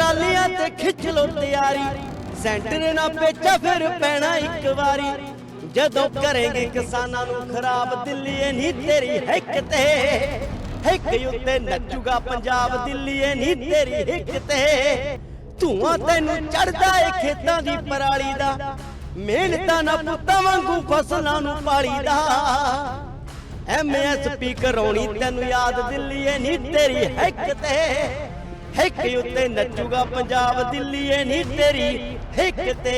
ਟਰਾਲੀਆਂ ਤੇ ਖਿੱਚ ਲੋ ਤਿਆਰੀ। ਸੈਂਟਰ ਨਾ ਪੇਚਾ ਫਿਰ ਪੈਣਾ ਇੱਕ ਵਾਰੀ। ਜਦੋਂ ਕਰੇਗੇ ਕਿਸਾਨਾਂ ਨੂੰ ਖਰਾਬ ਦਿੱਲੀਏ ਨਹੀਂ ਤੇਰੀ ਹਿੱਕ ਤੇ। ਹਿੱਕ ਉੱਤੇ ਨੱਚੂਗਾ ਪੰਜਾਬ ਦਿੱਲੀਏ ਨਹੀਂ ਤੇਰੀ ਹਿੱਕ ਤੇ। ਧੂਆਂ ਤੈਨੂੰ ਚੜਦਾ ਏ ਖੇਤਾਂ ਦੀ ਪਰਾਲੀ ਦਾ। ਮਿਹਨਤਾਂ ਨਾ ਪੁੱਤਾਂ ਵਾਂਗੂ ਫਸਲਾਂ ਨੂੰ ਪਾਲੀਦਾ ਐਮਐਸਪੀ ਕਰਾਉਣੀ ਤੈਨੂੰ ਯਾਦ ਦਿੱਲੀਏ ਨਹੀਂ ਤੇਰੀ ਹਿੱਕ ਤੇ। ਹਿੱਕ ਉੱਤੇ ਨੱਚੂਗਾ ਪੰਜਾਬ ਦਿੱਲੀਏ ਨਹੀਂ ਤੇਰੀ ਹਿੱਕ ਤੇ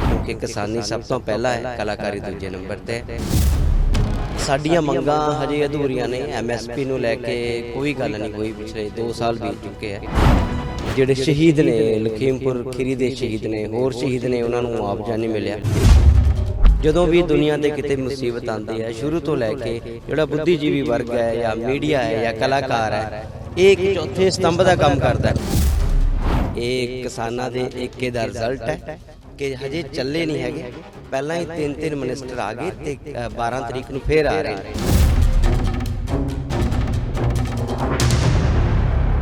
ਕਿਉਂਕਿ ਕਿਸਾਨੀ ਸਭ ਤੋਂ ਪਹਿਲਾਂ ਹੈ, ਕਲਾਕਾਰੀ ਦੂਜੇ ਨੰਬਰ ਤੇ। ਹੈ। ਸਾਡੀਆਂ ਮੰਗਾਂ ਹਜੇ ਅਧੂਰੀਆਂ ਨੇ ਐਮਐਸਪੀ ਨੂੰ ਲੈ ਕੇ ਕੋਈ ਗੱਲ ਨਹੀਂ ਹੋਈ ਪਿਛਲੇ 2 ਸਾਲ ਬੀਤ ਚੁੱਕੇ ਆ। ਜਿਹੜੇ ਸ਼ਹੀਦ ਨੇ, ਲਖੀਮਪੁਰ ਖੀਰੀ ਦੇ ਸ਼ਹੀਦ ਨੇ, ਹੋਰ ਸ਼ਹੀਦ ਨੇ, ਉਹਨਾਂ ਨੂੰ ਮੁਆਵਜ਼ਾ ਨਹੀਂ ਮਿਲਿਆ। ਜਦੋਂ ਵੀ ਦੁਨੀਆ ਤੇ ਕਿਤੇ ਮੁਸੀਬਤ ਆਉਂਦੀ ਹੈ, ਸ਼ੁਰੂ ਤੋਂ ਲੈ ਕੇ ਜਿਹੜਾ ਬੁੱਧੀਜੀਵੀ ਵਰਗ ਹੈ ਜਾਂ ਮੀਡੀਆ ਹੈ ਜਾਂ ਕਲਾਕਾਰ ਹੈ ਇਹ ਇੱਕ ਚੌਥੇ ਸਤੰਭ ਦਾ ਕੰਮ ਕਰਦਾ ਹੈ। ਇਹ ਕਿਸਾਨਾਂ ਦੇ ਏਕੇ ਦਾ ਰਿਜ਼ਲਟ ਹੈ ਕਿ ਹਜੇ ਚੱਲੇ ਨਹੀਂ ਹੈਗੇ। ਪਹਿਲਾਂ ਹੀ ਤਿੰਨ ਤਿੰਨ ਮਿਨਿਸਟਰ ਆ ਗਏ ਤੇ 12 ਤਰੀਕ ਨੂੰ ਫੇਰ ਆ ਰਹੇ ਨੇ।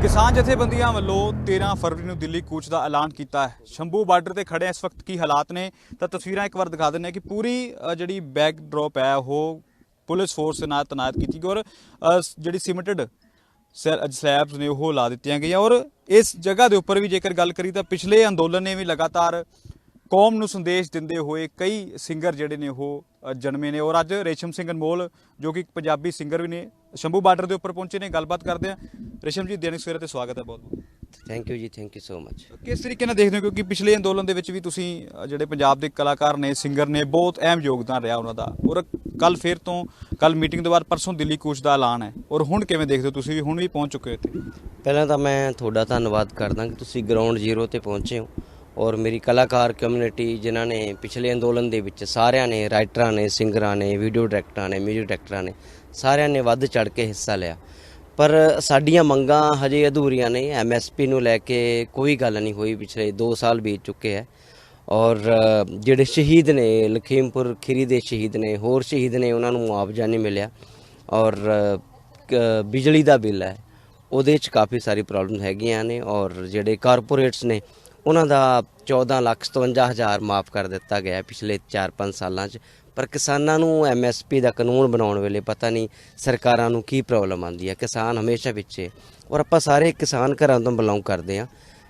ਕਿਸਾਨ ਜਥੇਬੰਦੀਆਂ ਵੱਲੋਂ 13 ਫਰਵਰੀ ਨੂੰ ਦਿੱਲੀ ਕੂਚ ਦਾ ਐਲਾਨ ਕੀਤਾ ਹੈ। ਸ਼ੰਭੂ ਬਾਰਡਰ ਤੇ ਖੜੇ ਇਸ ਵਕਤ ਕੀ ਹਾਲਾਤ ਨੇ? ਤਾਂ ਤਸਵੀਰਾਂ ਇੱਕ ਵਾਰ ਦਿਖਾ ਦਿੰਦੇ ਕਿ ਪੂਰੀ ਜਿਹੜੀ ਬੈਕ ਡ੍ਰੌਪ ਹੈ, ਉਹ ਪੁਲਿਸ ਫੋਰਸ ਨਾਲ ਤੈਨਾਤ ਕੀਤੀ ਗਈ ਔਰ ਜਿਹੜੀ ਸਿਮਟਡ ਸਲੈਬਸ ਨੇ ਉਹ ਲਾ ਦਿੱਤੀਆਂ ਗਈਆਂ ਔਰ ਇਸ ਜਗ੍ਹਾ ਦੇ ਉੱਪਰ ਵੀ ਜੇਕਰ ਗੱਲ ਕਰੀ ਤਾਂ ਪਿਛਲੇ ਅੰਦੋਲਨ ਨੇ ਵੀ ਲਗਾਤਾਰ ਕੌਮ ਨੂੰ ਸੰਦੇਸ਼ ਦਿੰਦੇ ਹੋਏ ਕਈ ਸਿੰਗਰ ਜਿਹੜੇ ਨੇ ਉਹ ਜਨਮੇ ਨੇ ਔਰ ਅੱਜ ਰੇਸ਼ਮ ਸਿੰਘ ਅਨਮੋਲ ਜੋ ਕਿ ਇੱਕ ਪੰਜਾਬੀ ਸਿੰਗਰ ਵੀ ਨੇ ਸ਼ੰਭੂ ਬਾਰਡਰ ਦੇ ਉੱਪਰ ਪਹੁੰਚੇ ਨੇ ਗੱਲਬਾਤ ਕਰਦੇ ਆ ਰੇਸ਼ਮ ਜੀ ਦੇਨਿਕ ਸਵੇਰੇ ਤੇ ਸਵਾਗਤ ਹੈ ਬਹੁਤ ਬਹੁਤ। ਥੈਂਕ ਯੂ ਜੀ ਥੈਂਕ ਯੂ ਸੋ ਮਚ ਕਿਸ ਤਰੀਕੇ ਨਾਲ ਦੇਖਦੇ ਹੋ? ਕਿਉਂਕਿ ਪਿਛਲੇ ਅੰਦੋਲਨ ਦੇ ਵਿੱਚ ਵੀ ਤੁਸੀਂ ਜਿਹੜੇ ਪੰਜਾਬ ਦੇ ਕਲਾਕਾਰ ਨੇ ਸਿੰਗਰ ਨੇ ਬਹੁਤ ਅਹਿਮ ਯੋਗਦਾਨ ਰਿਹਾ ਉਹਨਾਂ ਦਾ ਔਰ ਕੱਲ ਫੇਰ ਤੋਂ ਕੱਲ ਮੀਟਿੰਗ ਤੋਂ ਬਾਅਦ ਪਰਸੋਂ ਦਿੱਲੀ ਕੂਚ ਦਾ ਐਲਾਨ ਹੈ। ਔਰ ਹੁਣ ਕਿਵੇਂ ਦੇਖਦੇ ਹੋ ਤੁਸੀਂ ਵੀ ਹੁਣ ਵੀ ਪਹੁੰਚ ਚੁੱਕੇ ਹੋ ਇੱਥੇ? ਪਹਿਲਾਂ ਤਾਂ ਮੈਂ ਤੁਹਾਡਾ ਧੰਨਵਾਦ ਕਰਦਾ ਕਿ ਤੁਸੀਂ ਗਰਾਊਂਡ ਜ਼ੀਰੋ ਤੇ ਪਹੁੰਚੇ ਹੋ। ਔਰ ਮੇਰੀ ਕਲਾਕਾਰ ਕਮਿਊਨਿਟੀ ਜਿਨ੍ਹਾਂ ਨੇ ਪਿਛਲੇ ਅੰਦੋਲਨ ਦੇ ਵਿੱਚ ਸਾਰਿਆਂ ਨੇ ਰਾਈਟਰਾਂ ਨੇ ਸਿੰਗਰਾਂ ਨੇ ਵੀਡੀਓ ਡਾਇਰੈਕਟਰਾਂ ਨੇ ਮਿਊਜ਼ਿਕ ਡਾਇਰੈਕਟਰਾਂ ਨੇ ਸਾਰਿਆਂ ਨੇ ਵੱਧ ਚੜ ਕੇ ਹਿੱਸਾ ਲਿਆ। ਪਰ ਸਾਡੀਆਂ ਮੰਗਾਂ ਹਜੇ ਅਧੂਰੀਆਂ ਨੇ। ਐਮਐਸਪੀ ਨੂੰ ਲੈ ਕੇ ਕੋਈ ਗੱਲ ਨਹੀਂ ਹੋਈ। ਪਿਛਲੇ 2 ਸਾਲ ਬੀਤ ਚੁੱਕੇ ਹੈ। ਔਰ ਜਿਹੜੇ ਸ਼ਹੀਦ ਨੇ, ਲਖੀਮਪੁਰ ਖੀਰੀ ਦੇ ਸ਼ਹੀਦ ਨੇ, ਹੋਰ ਸ਼ਹੀਦ ਨੇ, ਉਹਨਾਂ ਨੂੰ ਮੁਆਵਜ਼ਾ ਨਹੀਂ ਮਿਲਿਆ। ਔਰ ਬਿਜਲੀ ਦਾ ਬਿੱਲ ਹੈ, ਉਹਦੇ 'ਚ ਕਾਫੀ ਸਾਰੀ ਪ੍ਰੋਬਲਮ ਹੈਗੀਆਂ ਨੇ। ਔਰ ਜਿਹੜੇ ਕਾਰਪੋਰੇਟਸ ਨੇ, ਉਹਨਾਂ ਦਾ 14 ਲੱਖ 57 ਹਜ਼ਾਰ ਮਾਫ ਕਰ ਦਿੱਤਾ ਗਿਆ ਪਿਛਲੇ 4-5 ਸਾਲਾਂ 'ਚ। ਪਰ ਕਿਸਾਨਾਂ ਨੂੰ ਐਮਐਸਪੀ ਦਾ ਕਾਨੂੰਨ ਬਣਾਉਣ ਵੇਲੇ ਪਤਾ ਨਹੀਂ ਸਰਕਾਰਾਂ ਨੂੰ ਕੀ ਪ੍ਰੋਬਲਮ ਆਉਂਦੀ ਹੈ। ਕਿਸਾਨ ਹਮੇਸ਼ਾ ਪਿੱਛੇ। ਔਰ ਆਪਾਂ ਸਾਰੇ ਕਿਸਾਨ ਘਰਾਂ ਤੋਂ ਬਿਲੋਂਗ ਕਰਦੇ ਆ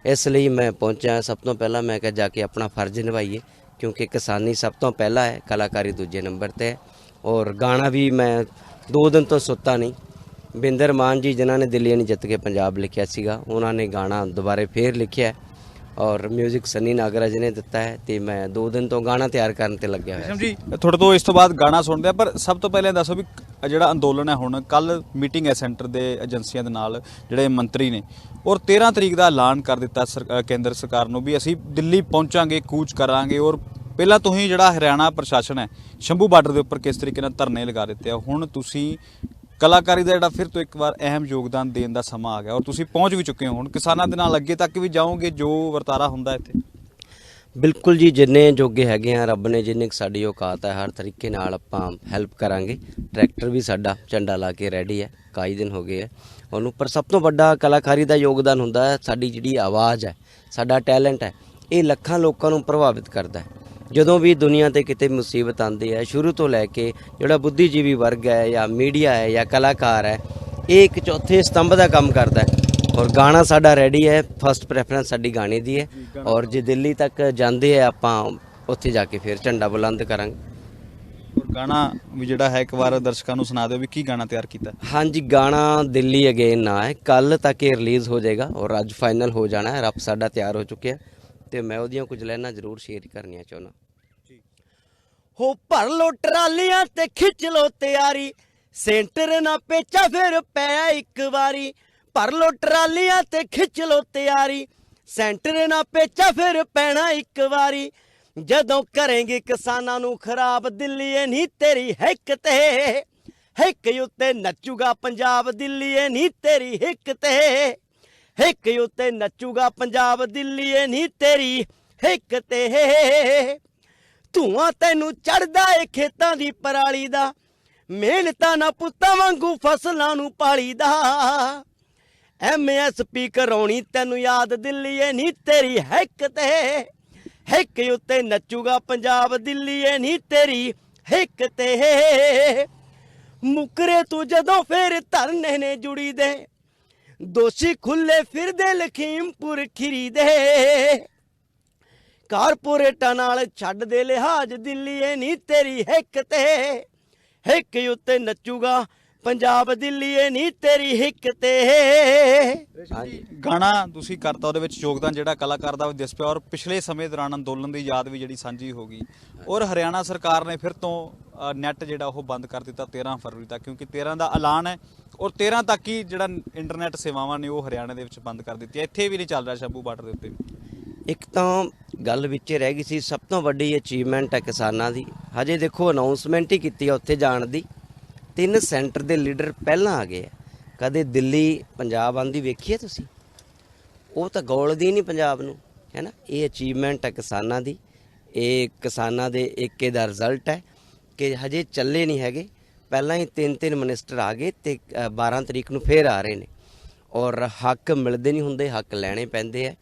ਇਸ ਲਈ ਮੈਂ ਪਹੁੰਚਿਆ। ਸਭ ਤੋਂ ਪਹਿਲਾਂ ਮੈਂ ਕਿਹਾ ਜਾ ਕੇ ਆਪਣਾ ਫਰਜ਼ ਨਿਭਾਈਏ, ਕਿਉਂਕਿ ਕਿਸਾਨੀ ਸਭ ਤੋਂ ਪਹਿਲਾਂ ਹੈ, ਕਲਾਕਾਰੀ ਦੂਜੇ ਨੰਬਰ ਤੇ ਹੈ। ਔਰ ਗਾਣਾ ਵੀ ਮੈਂ ਦੋ ਦਿਨ ਤੋਂ ਸੁੱਤਾ ਨਹੀਂ। ਬਿੰਦਰ ਮਾਨ ਜੀ ਜਿਨ੍ਹਾਂ ਨੇ ਦਿੱਲੀ ਨਹੀਂ ਜਿੱਤ ਕੇ ਪੰਜਾਬ ਲਿਖਿਆ ਸੀਗਾ, ਉਹਨਾਂ ਨੇ ਗਾਣਾ ਦੁਬਾਰੇ ਫੇਰ ਲਿਖਿਆ ਔਰ 뮤직 ਸਨੀ ਨਾਗਰਾਜ ਨੇ ਦਿੱਤਾ ਹੈ ਤੇ ਮੈਂ ਦੋ ਦਿਨ ਤੋਂ ਗਾਣਾ ਤਿਆਰ ਕਰਨ ਤੇ ਲੱਗਿਆ ਹੋਇਆ ਜੀ ਤੁਹਾਡੇ ਤੋਂ ਇਸ ਤੋਂ ਬਾਅਦ ਗਾਣਾ ਸੁਣਦੇ ਆ ਪਰ ਸਭ ਤੋਂ ਪਹਿਲਾਂ ਦੱਸੋ ਵੀ ਜਿਹੜਾ ਅੰਦੋਲਨ ਹੈ ਹੁਣ ਕੱਲ ਮੀਟਿੰਗ ਹੈ ਸੈਂਟਰ ਦੇ ਏਜੰਸੀਆਂ ਦੇ ਨਾਲ ਜਿਹੜੇ ਮੰਤਰੀ ਨੇ। ਔਰ 13 ਤਰੀਕ ਦਾ ਐਲਾਨ ਕਰ ਦਿੱਤਾ ਕੇਂਦਰ ਸਰਕਾਰ ਨੂੰ ਵੀ ਅਸੀਂ ਦਿੱਲੀ ਪਹੁੰਚਾਂਗੇ ਕੂਚ ਕਰਾਂਗੇ ਔਰ ਪਹਿਲਾਂ ਤੋਂ ਹੀ ਜਿਹੜਾ ਹਰਿਆਣਾ ਪ੍ਰਸ਼ਾਸਨ ਹੈ ਸ਼ੰਭੂ ਬਾਰਡਰ ਦੇ ਉੱਪਰ ਕਿਸ ਤਰੀਕੇ ਨਾਲ ਧਰਨੇ ਲਗਾ ਦਿੱਤੇ ਆ ਹੁਣ ਤੁਸੀਂ ਕਲਾਕਾਰੀ ਦਾ ਜਿਹੜਾ ਫਿਰ ਤੋਂ ਇੱਕ ਵਾਰ ਅਹਿਮ ਯੋਗਦਾਨ ਦੇਣ ਦਾ ਸਮਾਂ ਆ ਗਿਆ ਔਰ ਤੁਸੀਂ ਪਹੁੰਚ ਵੀ ਚੁੱਕੇ ਹੋ ਹੁਣ ਕਿਸਾਨਾਂ ਦੇ ਨਾਲ ਅੱਗੇ ਤੱਕ ਵੀ ਜਾਓਗੇ, ਜੋ ਵਰਤਾਰਾ ਹੁੰਦਾ ਇੱਥੇ? ਬਿਲਕੁਲ ਜੀ, ਜਿੰਨੇ ਜੋਗੇ ਹੈਗੇ ਆ, ਰੱਬ ਨੇ ਜਿੰਨੇ ਕੁ ਸਾਡੀ ਔਕਾਤ ਹੈ, ਹਰ ਤਰੀਕੇ ਨਾਲ ਆਪਾਂ ਹੈਲਪ ਕਰਾਂਗੇ। ਟਰੈਕਟਰ ਵੀ ਸਾਡਾ ਝੰਡਾ ਲਾ ਕੇ ਰੈਡੀ ਹੈ ਕਾਈ ਦਿਨ ਹੋ ਗਏ ਹੈ ਉਹਨੂੰ ਪਰ ਸਭ ਤੋਂ ਵੱਡਾ ਕਲਾਕਾਰੀ ਦਾ ਯੋਗਦਾਨ ਹੁੰਦਾ ਹੈ, ਸਾਡੀ ਜਿਹੜੀ ਆਵਾਜ਼ ਹੈ, ਸਾਡਾ ਟੈਲੈਂਟ ਹੈ, ਇਹ ਲੱਖਾਂ ਲੋਕਾਂ ਨੂੰ ਪ੍ਰਭਾਵਿਤ ਕਰਦਾ ਹੈ। ਜਦੋਂ ਵੀ ਦੁਨੀਆ ਤੇ ਕਿਤੇ ਮੁਸੀਬਤ ਆਉਂਦੀ ਹੈ ਸ਼ੁਰੂ ਤੋਂ ਲੈ ਕੇ ਜਿਹੜਾ ਬੁੱਧੀਜੀਵੀ ਵਰਗ ਹੈ ਜਾਂ ਮੀਡੀਆ ਹੈ ਜਾਂ ਕਲਾਕਾਰ ਹੈ ਇਹ ਇੱਕ ਚੌਥੇ ਸਤੰਭ ਦਾ ਕੰਮ ਕਰਦਾ ਹੈ। ਔਰ ਗਾਣਾ ਸਾਡਾ ਰੈਡੀ ਹੈ ਫਸਟ ਪ੍ਰੈਫਰੈਂਸ ਸਾਡੀ ਗਾਣੇ ਦੀ ਹੈ। ਔਰ ਜੇ ਦਿੱਲੀ ਤੱਕ ਜਾਂਦੇ ਆ ਆਪਾਂ ਉੱਥੇ ਜਾ ਕੇ ਫਿਰ ਝੰਡਾ ਬੁਲੰਦ ਕਰਾਂਗੇ। ਔਰ ਗਾਣਾ ਵੀ ਜਿਹੜਾ ਹੈ ਇੱਕ ਵਾਰ ਦਰਸ਼ਕਾਂ ਨੂੰ ਸੁਣਾ ਦਿਓ ਵੀ ਕੀ ਗਾਣਾ ਤਿਆਰ ਕੀਤਾ ਹਾਂਜੀ ਗਾਣਾ ਦਿੱਲੀ ਅਗੇਨ ਨਾ ਹੈ। ਕੱਲ ਤੱਕ ਇਹ ਰਿਲੀਜ਼ ਹੋ ਜਾਏਗਾ ਔਰ ਅੱਜ ਫਾਈਨਲ ਹੋ ਜਾਣਾ ਹੈ। ਰੱਬ ਸਾਡਾ ਤਿਆਰ ਹੋ ਚੁੱਕਿਆ ਤੇ ਮੈਂ ਉਹਦੀਆਂ ਕੁਝ ਲਾਈਨਾਂ ਜ਼ਰੂਰ ਸ਼ੇਅਰ ਕਰਨੀਆਂ ਚਾਹੁੰਦਾ। ਹੋ ਭਰ ਲੋ ਟਰਾਲੀਆਂ ਤੇ ਖਿੱਚ ਲੋ ਤਿਆਰੀ। ਸੈਂਟਰ ਨਾ ਪੇਚਾ ਫਿਰ ਪਿਆ ਇੱਕ ਵਾਰੀ। ਭਰ ਲੋ ਟਰਾਲੀਆਂ ਤੇ ਖਿੱਚ ਲੋ ਤਿਆਰੀ। ਸੈਂਟਰ ਨਾ ਪੇਚਾ ਫਿਰ ਪੈਣਾ ਇੱਕ ਵਾਰੀ। ਜਦੋਂ ਕਰੇਂਗੇ ਕਿਸਾਨਾਂ ਨੂੰ ਖਰਾਬ, ਦਿੱਲੀਏ ਨਹੀਂ ਤੇਰੀ ਹਿੱਕ ਤੇ। ਹਿੱਕ ਉੱਤੇ ਨੱਚੂਗਾ ਪੰਜਾਬ ਦਿੱਲੀ ਦਿੱਲੀਏ ਨਹੀਂ ਤੇਰੀ ਹਿੱਕ ਤੇ। ਹਿੱਕ ਉੱਤੇ ਨੱਚੂਗਾ ਪੰਜਾਬ, ਦਿੱਲੀਏ ਨਹੀਂ ਤੇਰੀ ਹਿੱਕ ਤੇ। ਧੂਆਂ ਤੈਨੂੰ ਚੜਦਾ ਏ ਖੇਤਾਂ ਦੀ ਪਰਾਲੀ ਦਾ। ਮਿਹਨਤਾਂ ਨਾ ਪੁੱਤਾਂ ਵਾਂਗੂ ਫਸਲਾਂ ਨੂੰ ਪਾਲੀਦਾ ਐਮਐਸਪੀ ਕਰਾਉਣੀ ਤੈਨੂੰ ਯਾਦ ਦਿੱਲੀਏ ਨਹੀਂ ਤੇਰੀ ਹੈਕ ਤੇ। ਹੈਕ ਉੱਤੇ ਨੱਚੂਗਾ ਪੰਜਾਬ ਦਿੱਲੀਏ ਨਹੀਂ ਤੇਰੀ ਹੈਕ ਤੇ। ਮੁਕਰੇ ਤੂੰ ਜਦੋਂ ਫੇਰ ਧਰਨੇ ਨੇ ਜੁੜੀ ਦੇ। ਦੋਸ਼ੀ ਖੁੱਲੇ ਫਿਰਦੇ ਲਖੀਮਪੁਰ ਖਿਰੀ ਦੇ। ਕਾਰਪੋਰੇਟਾਂ ਨਾਲ ਛੱਡ ਦੇ ਲਿਹਾਜ਼ ਦਿੱਲੀਏ ਨਹੀਂ ਤੇਰੀ ਹਿੱਕ ਤੇ। ਹਿੱਕ ਉੱਤੇ ਨੱਚੂਗਾ ਪੰਜਾਬ ਦਿੱਲੀਏ ਨਹੀਂ ਤੇਰੀ ਹਿੱਕ ਤੇ। ਗਾਣਾ ਤੁਸੀਂ ਕਰਤਾ, ਉਹਦੇ ਵਿੱਚ ਯੋਗਦਾਨ ਜਿਹੜਾ ਕਲਾਕਾਰ ਦਾ ਦਿਸ ਪਿਆ ਔਰ ਪਿਛਲੇ ਸਮੇਂ ਦੌਰਾਨ ਅੰਦੋਲਨ ਦੀ ਯਾਦ ਵੀ ਜਿਹੜੀ ਸਾਂਝੀ ਹੋ ਗਈ। ਔਰ ਹਰਿਆਣਾ ਸਰਕਾਰ ਨੇ ਫਿਰ ਤੋਂ ਨੈਟ ਜਿਹੜਾ ਉਹ ਬੰਦ ਕਰ ਦਿੱਤਾ 13 ਫਰਵਰੀ ਤੱਕ, ਕਿਉਂਕਿ 13 ਦਾ ਐਲਾਨ ਹੈ ਔਰ 13 ਤੱਕ ਹੀ ਜਿਹੜਾ ਇੰਟਰਨੈਟ ਸੇਵਾਵਾਂ ਨੇ ਉਹ ਹਰਿਆਣਾ ਦੇ ਵਿੱਚ ਬੰਦ ਕਰ ਦਿੱਤੀਆਂ। ਇੱਥੇ ਵੀ ਨਹੀਂ ਚੱਲ ਰਿਹਾ ਸ਼ੰਭੂ ਬਾਰਡਰ ਦੇ ਉੱਤੇ। ਇੱਕ ਤਾਂ ਗੱਲ ਵਿੱਚ ਰਹਿ ਗਈ ਸੀ ਸਭ ਤੋਂ ਵੱਡੀ ਅਚੀਵਮੈਂਟ ਹੈ ਕਿਸਾਨਾਂ ਦੀ। ਹਜੇ ਦੇਖੋ ਅਨਾਉਂਸਮੈਂਟ ਹੀ ਕੀਤੀ ਆ ਉੱਥੇ ਜਾਣ ਦੀ। ਤਿੰਨ ਸੈਂਟਰ ਦੇ ਲੀਡਰ ਪਹਿਲਾਂ ਆ ਗਏ ਆ। ਕਦੇ ਦਿੱਲੀ ਪੰਜਾਬ ਆਂਦੀ ਵੇਖੀਏ ਤੁਸੀਂ? ਉਹ ਤਾਂ ਗੋਲਦੀ ਨਹੀਂ ਪੰਜਾਬ ਨੂੰ ਹੈ ਨਾ? ਇਹ ਅਚੀਵਮੈਂਟ ਹੈ ਕਿਸਾਨਾਂ ਦੀ। ਇਹ ਕਿਸਾਨਾਂ ਦੇ ਏਕੇ ਦਾ ਰਿਜ਼ਲਟ ਹੈ ਕਿ ਹਜੇ ਚੱਲੇ ਨਹੀਂ ਹੈਗੇ। ਪਹਿਲਾਂ ਹੀ ਤਿੰਨ ਤਿੰਨ ਮਿਨਿਸਟਰ ਆ ਗਏ ਤੇ ਅ, 12 ਤਰੀਕ ਨੂੰ ਫੇਰ ਆ ਰਹੇ ਨੇ। ਔਰ ਹੱਕ ਮਿਲਦੇ ਨਹੀਂ ਹੁੰਦੇ ਹੱਕ ਲੈਣੇ ਪੈਂਦੇ ਆ।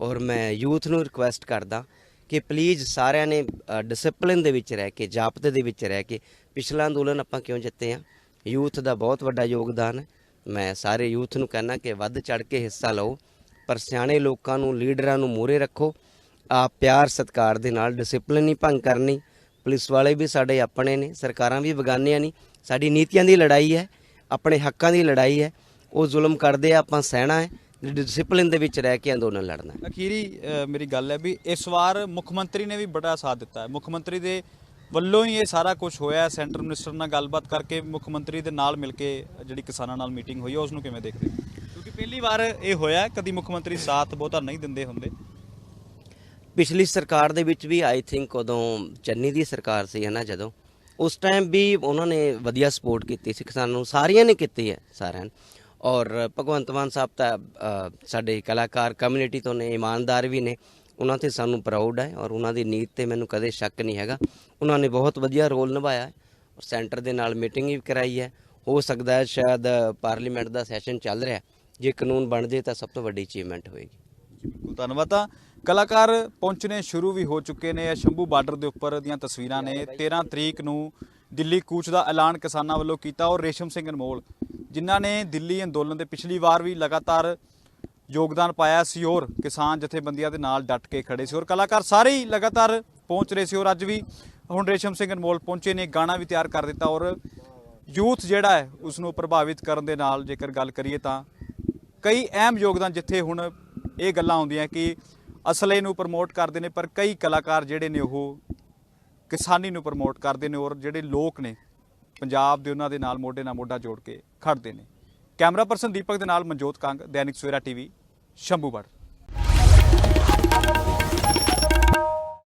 ਔਰ ਮੈਂ ਯੂਥ ਨੂੰ ਰਿਕੁਐਸਟ ਕਰਦਾ ਕਿ ਪਲੀਜ਼ ਸਾਰਿਆਂ ਨੇ ਡਿਸਪਲਿਨ ਦੇ ਵਿੱਚ ਰਹਿ ਕੇ ਜਾਪਤੇ ਦੇ ਵਿੱਚ ਰਹਿ ਕੇ ਪਿਛਲਾ ਅੰਦੋਲਨ ਆਪਾਂ ਕਿਉਂ ਜਿੱਤੇ ਆ? ਯੂਥ ਦਾ ਬਹੁਤ ਵੱਡਾ ਯੋਗਦਾਨ ਹੈ। ਮੈਂ ਸਾਰੇ ਯੂਥ ਨੂੰ ਕਹਿਣਾ ਕਿ ਵੱਧ ਚੜ ਕੇ ਹਿੱਸਾ ਲਓ, ਪਰ ਸਿਆਣੇ ਲੋਕਾਂ ਨੂੰ, ਲੀਡਰਾਂ ਨੂੰ ਮੂਹਰੇ ਰੱਖੋ। ਆ ਪਿਆਰ, ਸਤਿਕਾਰ ਦੇ ਨਾਲ ਡਿਸਪਲਿਨ ਨਹੀਂ ਭੰਗ ਕਰਨੀ। ਪੁਲਿਸ ਵਾਲੇ ਵੀ ਸਾਡੇ ਆਪਣੇ ਨੇ, ਸਰਕਾਰਾਂ ਵੀ ਬਗਾਨੀਆਂ ਨਹੀਂ। ਸਾਡੀ ਨੀਤੀਆਂ ਦੀ ਲੜਾਈ ਹੈ, ਆਪਣੇ ਹੱਕਾਂ ਦੀ ਲੜਾਈ ਹੈ। ਉਹ ਜ਼ੁਲਮ ਕਰਦੇ ਆ, ਆਪਾਂ ਸਹਿਣਾ ਹੈ। ਡਿਸਪਲਿਨ ਦੇ ਵਿੱਚ ਰਹਿ ਕੇ ਅੰਦੋਲਨ ਲੜਨਾ ਹੈ। ਅਖੀਰੀ ਅ, ਮੇਰੀ ਗੱਲ ਹੈ ਵੀ ਇਸ ਵਾਰ ਮੁੱਖ ਮੰਤਰੀ ਨੇ ਵੀ ਬੜਾ ਸਾਥ ਦਿੱਤਾ ਹੈ। ਮੁੱਖ ਮੰਤਰੀ ਦੇ ਵੱਲੋਂ ਹੀ ਇਹ ਸਾਰਾ ਕੁਝ ਹੋਇਆ ਹੈ। ਸੈਂਟਰ ਮਿਨਿਸਟਰ ਨਾਲ ਗੱਲਬਾਤ ਕਰਕੇ ਮੁੱਖ ਮੰਤਰੀ ਦੇ ਨਾਲ ਮਿਲ ਕੇ ਜਿਹੜੀ ਕਿਸਾਨਾਂ ਨਾਲ ਮੀਟਿੰਗ ਹੋਈ ਹੈ ਉਸ ਨੂੰ ਕਿਵੇਂ ਦੇਖਦੇ ਹੋ? ਕਿਉਂਕਿ ਪਹਿਲੀ ਵਾਰ ਇਹ ਹੋਇਆ ਹੈ, ਕਦੀ ਮੁੱਖ ਮੰਤਰੀ ਸਾਥ ਬਹੁਤਾ ਨਹੀਂ ਦਿੰਦੇ ਹੁੰਦੇ। ਪਿਛਲੀ ਸਰਕਾਰ ਦੇ ਵਿੱਚ ਵੀ ਆਈ ਥਿੰਕ ਉਦੋਂ ਚੰਨੀ ਦੀ ਸਰਕਾਰ ਸੀ ਹੈ ਨਾ ਜਦੋਂ। ਉਸ ਟਾਈਮ ਵੀ ਉਹਨਾਂ ਨੇ ਵਧੀਆ ਸਪੋਰਟ ਕੀਤੀ ਸੀ ਕਿਸਾਨਾਂ ਨੂੰ ਸਾਰੀਆਂ ਨੇ ਕੀਤੀ ਹੈ ਸਾਰਿਆਂ ਨੇ। ਔਰ ਭਗਵੰਤ ਮਾਨ ਸਾਹਿਬ ਤਾਂ ਸਾਡੇ ਕਲਾਕਾਰ ਕਮਿਊਨਿਟੀ ਤੋਂ ਨੇ, ਇਮਾਨਦਾਰ ਵੀ ਨੇ। ਉਹਨਾਂ ਤੇ ਸਾਨੂੰ ਪ੍ਰਾਊਡ ਹੈ ਔਰ ਉਹਨਾਂ ਦੀ ਨੀਤ ਤੇ ਮੈਨੂੰ ਕਦੇ ਸ਼ੱਕ ਨਹੀਂ ਹੈਗਾ। ਉਹਨਾਂ ਨੇ ਬਹੁਤ ਵਧੀਆ ਰੋਲ ਨਿਭਾਇਆ ਔਰ ਸੈਂਟਰ ਦੇ ਨਾਲ ਮੀਟਿੰਗ ਵੀ ਕਰਾਈ ਹੈ। ਹੋ ਸਕਦਾ ਹੈ ਸ਼ਾਇਦ ਪਾਰਲੀਮੈਂਟ ਦਾ ਸੈਸ਼ਨ ਚੱਲ ਰਿਹਾ ਜੇ ਕਾਨੂੰਨ ਬਣ ਜੇ ਤਾਂ ਸਭ ਤੋਂ ਵੱਡੀ ਅਚੀਵਮੈਂਟ ਹੋਏਗੀ। ਬਿਲਕੁਲ ਧੰਨਵਾਦ। ਤਾਂ ਕਲਾਕਾਰ ਪਹੁੰਚਣੇ ਸ਼ੁਰੂ ਵੀ ਹੋ ਚੁੱਕੇ ਨੇ। ਸ਼ੰਭੂ ਬਾਰਡਰ ਦੇ ਉੱਪਰ ਦੀਆਂ ਤਸਵੀਰਾਂ ਨੇ। 13 ਤਰੀਕ ਨੂੰ ਦਿੱਲੀ ਕੂਚ ਦਾ ਐਲਾਨ ਕਿਸਾਨਾਂ ਵੱਲੋਂ ਕੀਤਾ ਔਰ ਰੇਸ਼ਮ ਸਿੰਘ ਅਨਮੋਲ ਜਿਨ੍ਹਾਂ ਨੇ ਦਿੱਲੀ ਅੰਦੋਲਨ ਦੇ ਪਿਛਲੀ ਵਾਰ ਵੀ ਲਗਾਤਾਰ ਯੋਗਦਾਨ ਪਾਇਆ ਸੀ ਔਰ ਕਿਸਾਨ ਜਥੇਬੰਦੀਆਂ ਦੇ ਨਾਲ ਡਟ ਕੇ ਖੜੇ ਸੀ ਔਰ ਕਲਾਕਾਰ ਸਾਰੇ ਹੀ ਲਗਾਤਾਰ ਪਹੁੰਚ ਰਹੇ ਸੀ ਔਰ ਅੱਜ ਵੀ ਹੁਣ ਰੇਸ਼ਮ ਸਿੰਘ ਅਨਮੋਲ ਪਹੁੰਚੇ ਨੇ, ਗਾਣਾ ਵੀ ਤਿਆਰ ਕਰ ਦਿੱਤਾ ਔਰ ਯੂਥ ਜਿਹੜਾ ਹੈ ਉਸ ਨੂੰ ਪ੍ਰਭਾਵਿਤ ਕਰਨ ਦੇ ਨਾਲ ਜੇਕਰ ਗੱਲ ਕਰੀਏ ਤਾਂ ਕਈ ਅਹਿਮ ਯੋਗਦਾਨ ਜਿੱਥੇ ਹੁਣ ਇਹ ਗੱਲਾਂ ਆਉਂਦੀਆਂ ਕਿ ਅਸਲੇ ਨੂੰ ਪ੍ਰਮੋਟ ਕਰਦੇ ਨੇ, ਪਰ ਕਈ ਕਲਾਕਾਰ ਜਿਹੜੇ ਨੇ ਉਹ ਕਿਸਾਨੀ ਨੂੰ ਪ੍ਰਮੋਟ ਕਰਦੇ ਨੇ ਔਰ ਜਿਹੜੇ ਲੋਕ ਨੇ ਪੰਜਾਬ ਦੇ ਉਹਨਾਂ ਦੇ ਨਾਲ ਮੋਢੇ ਨਾਲ ਮੋਢਾ ਜੋੜ ਕੇ ਖੜਦੇ ਨੇ। ਕੈਮਰਾ ਪਰਸਨ ਦੀਪਕ ਦੇ ਨਾਲ ਮਨਜੋਤ ਕੰਗ, ਦੈਨਿਕ ਸਵੇਰਾ ਟੀਵੀ, ਸ਼ੰਭੂਗੜ੍ਹ।